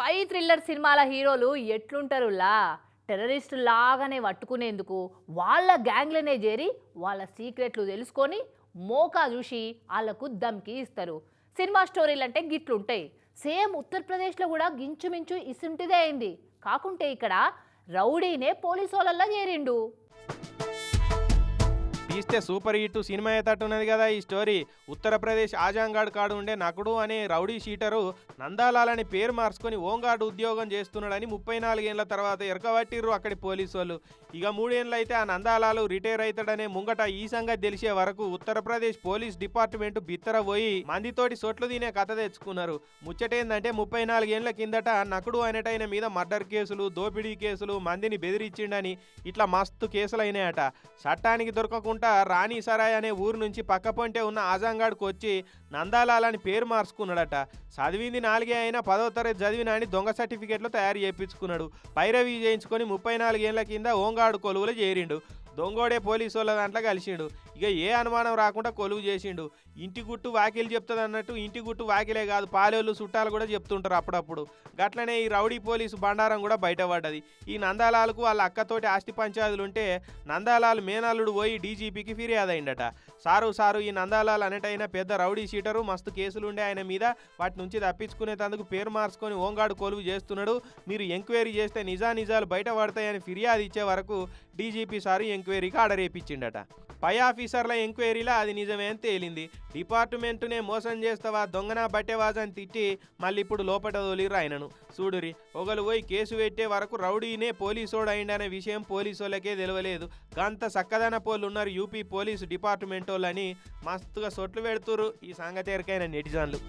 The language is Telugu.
స్పై థ్రిల్లర్ సినిమాల హీరోలు ఎట్లుంటారులా? టెర్రరిస్టు లాగానే పట్టుకునేందుకు వాళ్ళ గ్యాంగ్లనే చేరి వాళ్ళ సీక్రెట్లు తెలుసుకొని మోకా చూసి వాళ్ళకు దమ్కి ఇస్తారు. సినిమా స్టోరీలు అంటే గిట్లుంటాయి. సేమ్ ఉత్తరప్రదేశ్లో కూడా గించుమించు ఇసుంటిదే అయింది. కాకుంటే ఇక్కడ రౌడీనే పోలీసు వాళ్ళల్లో చేరిండు తీస్తే సూపర్ హిట్ సినిమా అయ్యేటట్టున్నది కదా ఈ స్టోరీ. ఉత్తరప్రదేశ్ ఆజాంగాడ్ కాడు ఉండే నకుడు అనే రౌడీ షీటరు నందాలాలని పేరు మార్చుకొని ఓంగాడ్ ఉద్యోగం చేస్తున్నాడని ముప్పై నాలుగేళ్ళ తర్వాత ఎరకబట్టిర్రు అక్కడి పోలీసు వాళ్ళు ఇక మూడేళ్ళు అయితే ఆ నందాలాలు రిటైర్ అవుతాడనే ముంగట ఈ సంగతి తెలిసే వరకు ఉత్తరప్రదేశ్ పోలీస్ డిపార్ట్మెంట్ బిత్తర పోయి మందితోటి సొట్లు తినే కథ తెచ్చుకున్నారు. ముచ్చటేందంటే ముప్పై నాలుగేళ్ళ కిందట నకుడు అనేటైన మీద మర్డర్ కేసులు దోపిడీ కేసులు మందిని బెదిరించిండని ఇట్లా మస్తు కేసులు అయినాయట చట్టానికి దొరకకుండా రాణి సరాయ్ అనే ఊరు నుంచి పక్కపొంటే ఉన్న ఆజంగాడ్కి వచ్చి నందాలాల్ అని పేరు మార్చుకున్నాడట. చదివింది నాలుగే అయినా పదో తరగతి చదివిన అని దొంగ సర్టిఫికెట్లు తయారు చేయించుకున్నాడు. పైరవి చేయించుకొని ముప్పై నాలుగేళ్ళ కింద ఓంగాడు కొలువులు చేరిండు. దొంగోడే పోలీసు వాళ్ళ దాంట్లో కలిసిండు. ఇక ఏ అనుమానం రాకుండా కొలువు చేసిండు. ఇంటి గుట్టు వాకిలు చెప్తుంది అన్నట్టు ఇంటి గుట్టు వాకిలే కాదు పాలేళ్ళు చుట్టాలు కూడా చెప్తుంటారు అప్పుడప్పుడు. గట్లనే ఈ రౌడీ పోలీసు బండారం కూడా బయటపడ్డది. ఈ నందాలాలకు వాళ్ళ అక్కతోటి ఆస్తి పంచాయతీలు ఉంటే నందాలాలు మేనల్లుడు పోయి డీజీపీకి ఫిర్యాదు అయిందట సారు సారు ఈ నందాలాల్ అనేటైన పెద్ద రౌడీ షీటరు మస్తు కేసులుండే ఆయన మీద వాటి నుంచి తప్పించుకునేందుకు పేరు మార్చుకొని ఓంగాడు కొలువు చేస్తున్నాడు. మీరు ఎంక్వైరీ చేస్తే నిజా నిజాలు బయటపడతాయని ఫిర్యాదు ఇచ్చే వరకు డీజీపీ సారు ఎంక్వైరీకి ఆర్డర్ వేయించిండట పై ఆఫీసర్ల ఎంక్వైరీలో అది నిజమే అని తేలింది. డిపార్ట్మెంటునే మోసం చేస్తావా దొంగన బట్టేవాజని తిట్టి మళ్ళీ ఇప్పుడు లోపట తోలిరు ఆయనను. చూడురి ఒకరు పోయి కేసు పెట్టే వరకు రౌడీనే పోలీసోడు అయిందనే విషయం పోలీసోళ్ళకే తెలియలేదు గంత సక్కదన పోలు ఉన్నారు యూపీ పోలీసు డిపార్ట్మెంట్ వాళ్ళని మస్తుగా సొట్లు పెడుతురు ఈ సంగతి నెటిజన్లు.